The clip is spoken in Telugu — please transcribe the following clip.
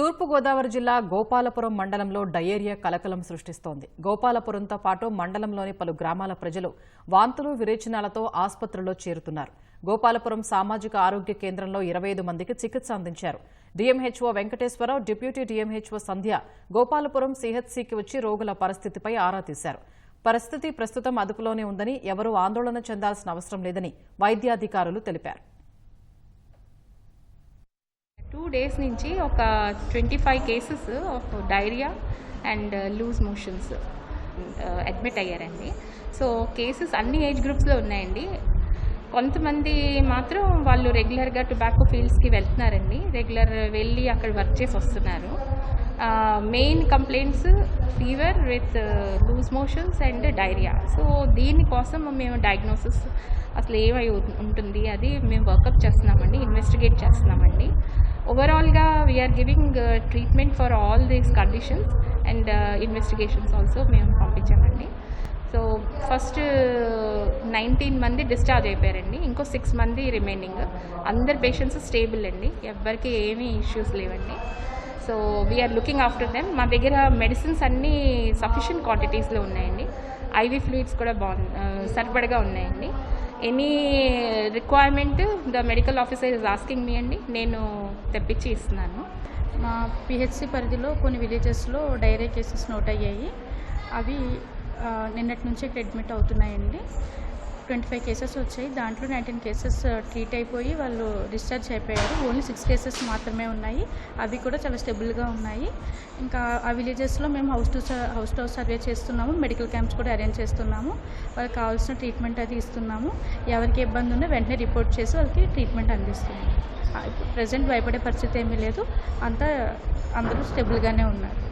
తూర్పుగోదావరి జిల్లా గోపాలపురం మండలంలో డయేరియా కలకలం సృష్టిస్తోంది. గోపాలపురంతో పాటు మండలంలోని పలు గ్రామాల ప్రజలు వాంతులు విరేచనాలతో ఆసుపత్రిలో చేరుతున్నారు. గోపాలపురం సామాజిక ఆరోగ్య కేంద్రంలో ఇరవై ఐదు మందికి చికిత్స అందించారు. DMHO Venkateswararao deputy DMHO Sandhya Gopalapuram సిహెచ్సికి వచ్చి రోగుల పరిస్థితిపై ఆరా తీశారు. పరిస్థితి ప్రస్తుతం అదుపులోనే ఉందని ఎవరూ ఆందోళన చెందాల్సిన అవసరం లేదని వైద్యాధికారులు తెలిపారు. టూ డేస్ నుంచి ఒక twenty five cases of diarrhoea and loose motions admit అయ్యారండి. సో కేసెస్ అన్ని ఏజ్ గ్రూప్స్లో ఉన్నాయండి. కొంతమంది మాత్రం వాళ్ళు రెగ్యులర్గా టొబాకో ఫీల్డ్స్కి వెళ్తున్నారండి. రెగ్యులర్ వెళ్ళి అక్కడ వర్క్ చేసి వస్తున్నారు. Main complaints fever with loose motions and diarrhoea so దీనికోసం మేము డయాగ్నోసిస్ అసలు ఏమై ఉంటుంది అది మేము వర్కప్ చేస్తున్నామండి ఇన్వెస్టిగేట్ చేస్తున్నామండి. ఓవరాల్గా we are giving treatment for all these conditions and investigations also మేము పంపించామండి. సో ఫస్ట్ నైన్టీన్ మంది డిశ్చార్జ్ అయిపోయారండి. ఇంకో సిక్స్ మంది రిమైనింగ్ అందరు పేషెంట్స్ స్టేబుల్ అండి. ఎవ్వరికి ఏమీ ఇష్యూస్ లేవండి. So we are looking after them మా దగ్గర మెడిసిన్స్ అన్నీ సఫిషియంట్ క్వాంటిటీస్లో ఉన్నాయండి. ఐవీ ఫ్లూయిడ్స్ కూడా బాగు uh, సరిపడగా ఉన్నాయండి. Any requirement the medical officer is asking me అండి. నేను తెప్పించి ఇస్తున్నాను. మా పిహెచ్సి పరిధిలో కొన్ని విలేజెస్లో డైరియా కేసెస్ నోట్ అయ్యాయి. అవి నిన్నటి నుంచి అడ్మిట్ అవుతున్నాయండి. ట్వంటీ ఫైవ్ కేసెస్ వచ్చాయి. దాంట్లో నైన్టీన్ కేసెస్ ట్రీట్ అయిపోయి వాళ్ళు డిశ్చార్జ్ అయిపోయారు. ఓన్లీ సిక్స్ కేసెస్ మాత్రమే ఉన్నాయి. అవి కూడా చాలా స్టెబుల్గా ఉన్నాయి. ఇంకా ఆ విలేజెస్లో మేము house to house to house survey చేస్తున్నాము. మెడికల్ క్యాంప్స్ కూడా అరేంజ్ చేస్తున్నాము. వాళ్ళకి కావాల్సిన ట్రీట్మెంట్ అది ఇస్తున్నాము. ఎవరికి ఇబ్బంది ఉన్నా వెంటనే రిపోర్ట్ చేసి వాళ్ళకి ట్రీట్మెంట్ అందిస్తున్నాము. ప్రజెంట్ భయపడే పరిస్థితి ఏమీ లేదు. అంతా అందరూ స్టెబుల్గానే ఉన్నారు.